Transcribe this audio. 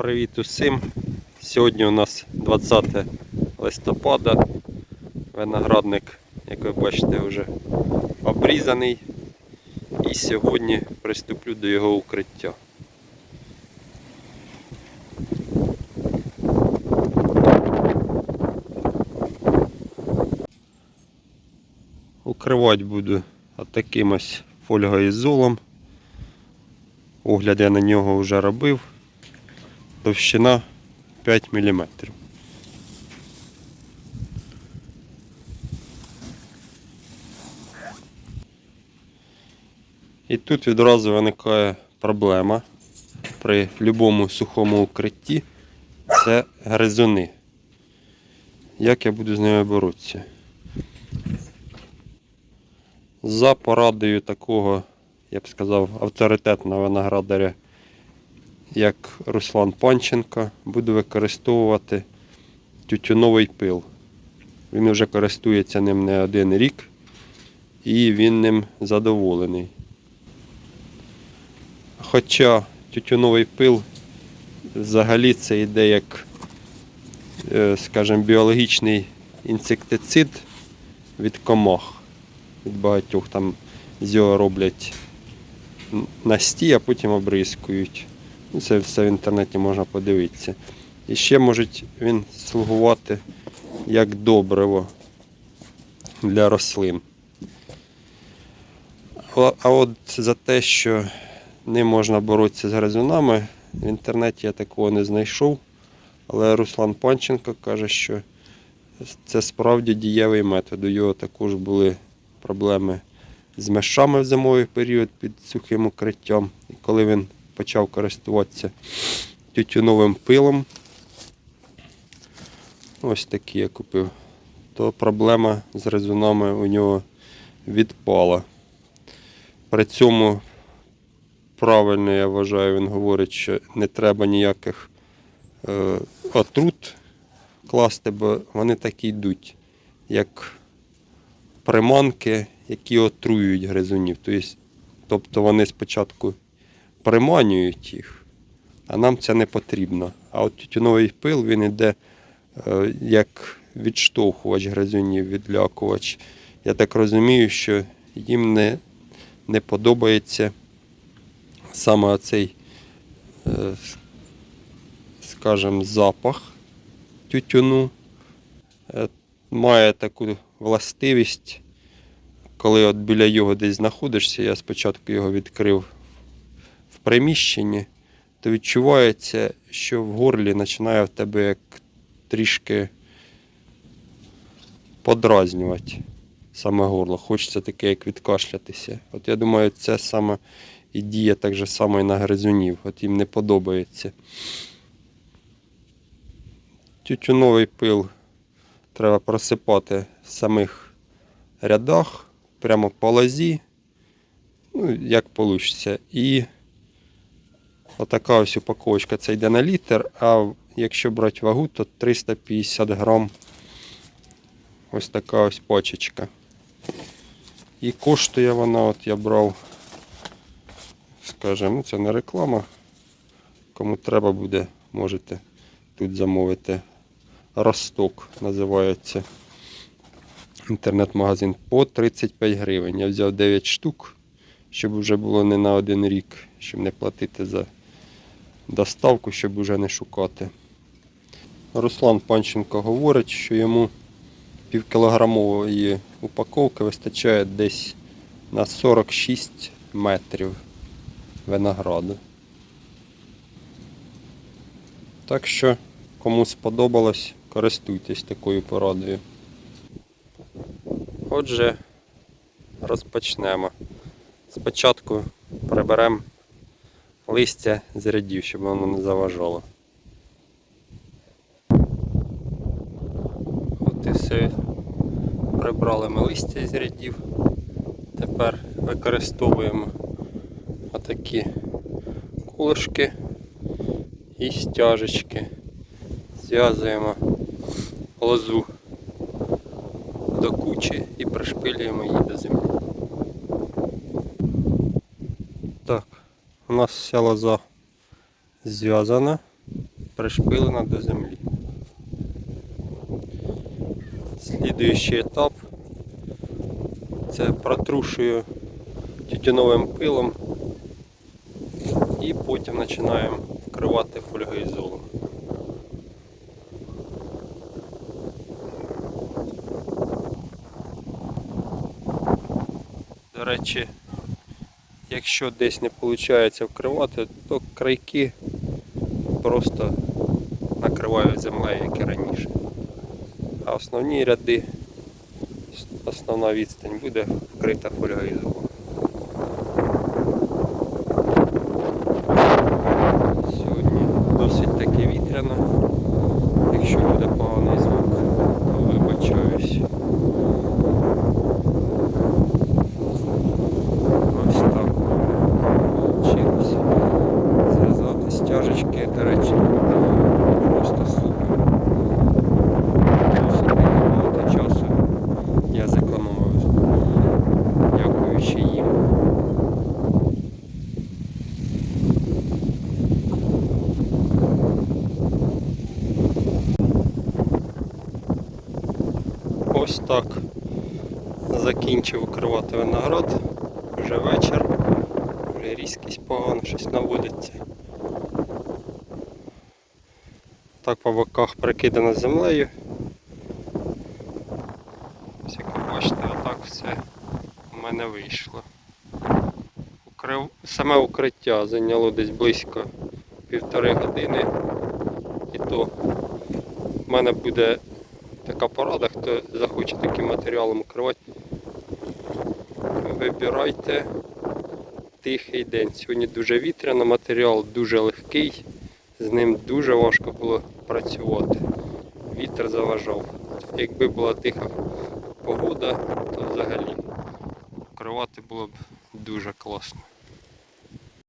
Привіт усім! Сьогодні у нас 20 листопада. Виноградник, як ви бачите, вже обрізаний. І сьогодні приступлю до його укриття. Укривати буду отаким ось фольгоізолом. Огляд я на нього вже робив. Товщина 5 мм. І тут відразу виникає проблема при будь-якому сухому укритті це гризуни. Як я буду з ними боротися? За порадою такого, я б сказав, авторитетного виноградаря, як Руслан Панченко, буду використовувати тютюновий пил. Він вже користується ним не один рік і він ним задоволений. Хоча тютюновий пил взагалі це йде як, е, скажімо, біологічний інсектицид від комах. Від багатьох там з його роблять настій, а потім обрискують. Це все в інтернеті можна подивитися. І ще може він слугувати як добриво для рослин. А от за те, що не можна боротися з гризунами, в інтернеті я такого не знайшов. Але Руслан Панченко каже, що це справді дієвий метод. У його також були проблеми з мешами в зимовий період під сухим укриттям. І коли він почав користуватися тютюновим пилом, ось такі я купив, то проблема з резунами у нього відпала. При цьому правильно, я вважаю, він говорить, що не треба ніяких е, отрут класти, бо вони так і йдуть, як приманки, які отруюють гризунів. Тобто, тобто вони спочатку приманюють їх, а нам це не потрібно. А от тютюновий пил він іде е, як відштовхувач гризунів, відлякувач. Я так розумію, що їм не, не подобається саме цей, е, скажімо, запах тютюну. Е, Має таку властивість, коли от біля його десь знаходишся, я спочатку його відкрив приміщенні, то відчувається, що в горлі починає в тебе як трішки подразнювати саме горло. Хочеться таке, як відкашлятися. От я думаю, це саме і діє так же само і на гризунів. От їм не подобається. Тютюновий пил треба просипати в самих рядах, прямо по лозі, ну, як вийде. І отака ось упаковочка, це йде на літр, а якщо брати вагу, то 350 грам ось така ось пачечка. І коштує вона, от я брав, скажімо, ну це не реклама. Кому треба буде, можете тут замовити. Росток називається інтернет-магазин по 35 гривень. Я взяв 9 штук, щоб вже було не на один рік, щоб не платити за доставку, щоб вже не шукати. Руслан Панченко говорить, що йому півкілограмової упаковки вистачає десь на 46 метрів винограду. Так що, кому сподобалось, користуйтесь такою порадою. Отже, розпочнемо. Спочатку приберемо листя з рядів, щоб воно не заважало. От і все. Прибрали ми листя з рядів. Тепер використовуємо отакі кулишки і стяжечки. Зв'язуємо лозу до кучі і пришпилюємо її до землі. Так, у нас вся лоза зв'язана. пришпилена до землі. Слідуючий етап це протрушую тютюновим пилом і потім починаємо вкривати фольгоізолом. До речі, якщо десь не виходить вкривати, то крайки просто накривають землею, як і раніше. А основні ряди, основна відстань буде вкрита фольгоізолом. Сьогодні досить таки вітряно. Якщо буде поганий звук, то вибачаюсь. Ось так вийшло. Зв'язати стяжечки, до речі, просто супер. Досить таки багато часу я зекономив, дякуючи їм. Ось так закінчив укривати виноград. Вже вечір, вже різкість погано, щось наводиться. Так по боках прикидано землею. Ось як ви бачите, отак все у мене вийшло. Укрив... Саме укриття зайняло десь близько півтори години. І то в мене буде така порада, хто захоче таким матеріалом укривати. Вибирайте тихий день. Сьогодні дуже вітряно, матеріал дуже легкий, з ним дуже важко було працювати. Вітер заважав. Якби була тиха погода, то взагалі укривати було б дуже класно.